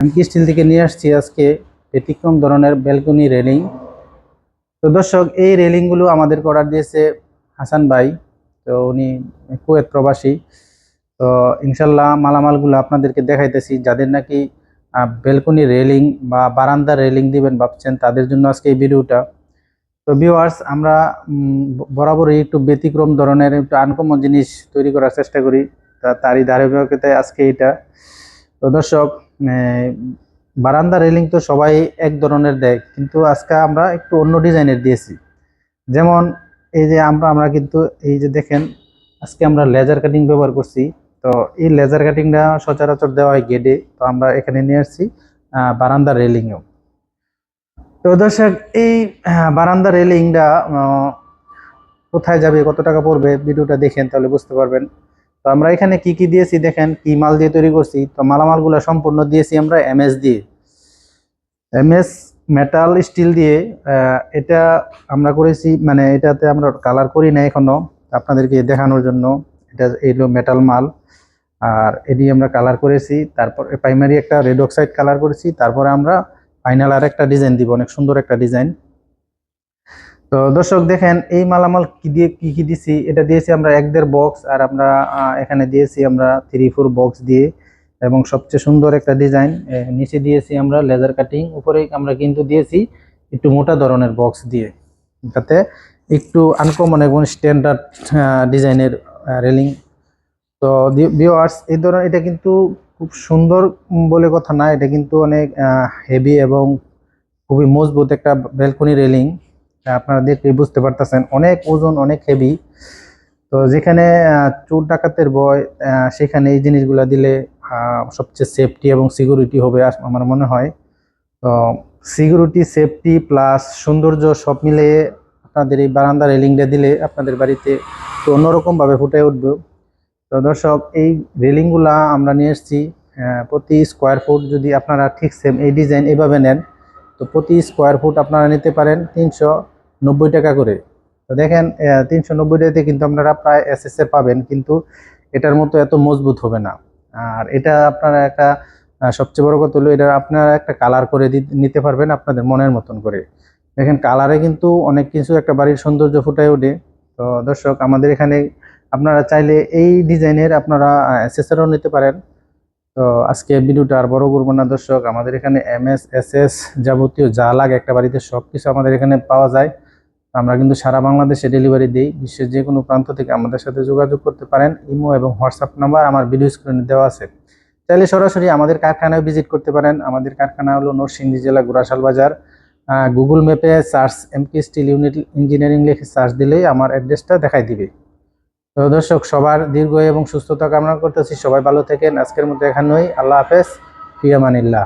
আমি স্টিল থেকে নিয়ে আসছি আজকে? ব্যতিক্রম ধরনের ব্যালকনি রেলিং। তো দর্শক, এই রেলিংগুলো আমাদের অর্ডার দিয়েছে হাসান ভাই। তো উনি কুয়েত প্রবাসী। তো ইনশাল্লাহ মালামালগুলো আপনাদেরকে দেখাইতেছি। যাদের নাকি বেলকনি রেলিং বা বারান্দার রেলিং দিবেন ভাবছেন, তাদের জন্য আজকে এই ভিডিওটা। তো ভিউয়ার্স আমরা বরাবরই একটু ব্যতিক্রম ধরনের, একটু আনকমন জিনিস তৈরি করার চেষ্টা করি। তারই ধারাবাহিকতায় আজকে এটা। তো দর্শক বারান্দা রেলিং তো সবাই এক ধরনের দেয়, কিন্তু আজকে আমরা একটু অন্য ডিজাইনের দিয়েছি। যেমন এই যে আমরা আমরা কিন্তু এই যে দেখেন, আজকে আমরা লেজার কাটিং ব্যবহার করছি। তো এই লেজার কাটিংটা সচরাচর দেওয়া হয় গেডে তো আমরা এখানে নিয়ে আসছি বারান্দা রেলিংয়েও। তো দর্শক, এই বারান্দা রেলিংটা কোথায় যাবে, কত টাকা পড়বে, ভিডিওটা দেখেন, তাহলে বুঝতে পারবেন। তো আমরা এখানে কি কি দিয়েছি দেখেন, কি মাল দিয়ে তৈরি করছি, তো মালামালগুলো সম্পূর্ণ দিয়েছি আমরা এমএস দিয়ে। এমএস মেটাল স্টিল দিয়ে এটা আমরা করেছি মানে এটাতে আমরা কালার করি না এখনও, আপনাদেরকে দেখানোর জন্য। এটা এইগুলো মেটাল মাল, আর এটি আমরা কালার করেছি, তারপর প্রাইমারি একটা রেড অক্সাইড কালার করেছি, তারপরে আমরা ফাইনাল আর একটা ডিজাইন দিব, অনেক সুন্দর একটা ডিজাইন তো দর্শক দেখেন, এই মালামাল কি দিয়ে, কি কি দিছি? এটা দিয়েছি আমরা এক দেড় বক্স আর আমরা এখানে দিয়েছি আমরা থ্রি ফোর বক্স দিয়ে। এবং সবচেয়ে সুন্দর একটা ডিজাইন নিচে দিয়েছি আমরা লেজার কাটিং উপরে আমরা কিন্তু দিয়েছি একটু মোটা ধরনের বক্স দিয়ে। যাতে একটু আনকমন এবং স্ট্যান্ডার্ড ডিজাইনের রেলিং তো ভিওয়ার্স এই ধরনের, এটা কিন্তু খুব সুন্দর বলে কথা না, এটা কিন্তু অনেক হেভি এবং খুবই মজবুত একটা ব্যালকনি রেলিং আপনারা দেখলে বুঝতে পারতেছেন, অনেক ওজন, অনেক হেভি তো যেখানে চোর ডাকাতের বয় সেখানে এই জিনিসগুলো দিলে সবচেয়ে সেফটি এবং সিকিউরিটি হবে আমার মনে হয়। তো সিকিউরিটি সেফটি প্লাস সৌন্দর্য সব মিলিয়ে আপনাদের এই বারান্দা রেলিংটা দিলে আপনাদের বাড়িতে একটু অন্যরকমভাবে ফুটে উঠবে। তো দর্শক, এই রেলিংগুলা আমরা নিয়ে এসেছি প্রতি স্কোয়ার ফুট যদি আপনারা ঠিক সেম এই ডিজাইন এভাবে নেন, তো প্রতি স্কোয়ার ফুট আপনারা নিতে পারেন তিনশো নব্বই টাকা করে। তো দেখেন তিনশো নব্বই টাকাতে কিন্তু আপনারা প্রায় এস এস পাবেন, কিন্তু এটার মতো এত মজবুত হবে না। আর এটা আপনারা একটা সবচেয়ে বড় কথা হলো, এটা আপনারা একটা কালার করে নিতে পারবেন আপনাদের মনের মতন করে। দেখেন কালারে কিন্তু অনেক কিছু একটা বাড়ির সৌন্দর্য ফুটায় ওঠে। তো দর্শক, আমাদের এখানে আপনারা চাইলে এই ডিজাইনের আপনারা অ্যাসেসরও নিতে পারেন। তো আজকে ভিডিওটা আর বড় করব না দর্শক, আমাদের এখানে এম এস এস এস যাবতীয় যা লাগে একটা বাড়িতে সব কিছু আমাদের এখানে পাওয়া যায়। আমরা কিন্তু সারা বাংলাদেশে ডেলিভারি দিই। বিশ্বের যে কোনো প্রান্ত থেকে আমাদের সাথে যোগাযোগ করতে পারেন। ইমো এবং হোয়াটসঅ্যাপ নাম্বার আমার ভিডিও স্ক্রিনে দেওয়া আছে। চাইলে সরাসরি আমাদের কারখানায় ভিজিট করতে পারেন। আমাদের কারখানা হলো নরসিংদী জেলা গুরাশাল বাজার। গুগল ম্যাপে search MK steel unit engineering লিখে সার্চ দিলেই আমার অ্যাড্রেসটা দেখাই দিবে। তো দর্শক, সবার দীর্ঘ এবং সুস্থতা কামনা করতেছি। সবাই ভালো থাকেন। আজকের মতো এখানেই। আল্লাহ হাফেজ। ফিয়ামানিল্লাহ।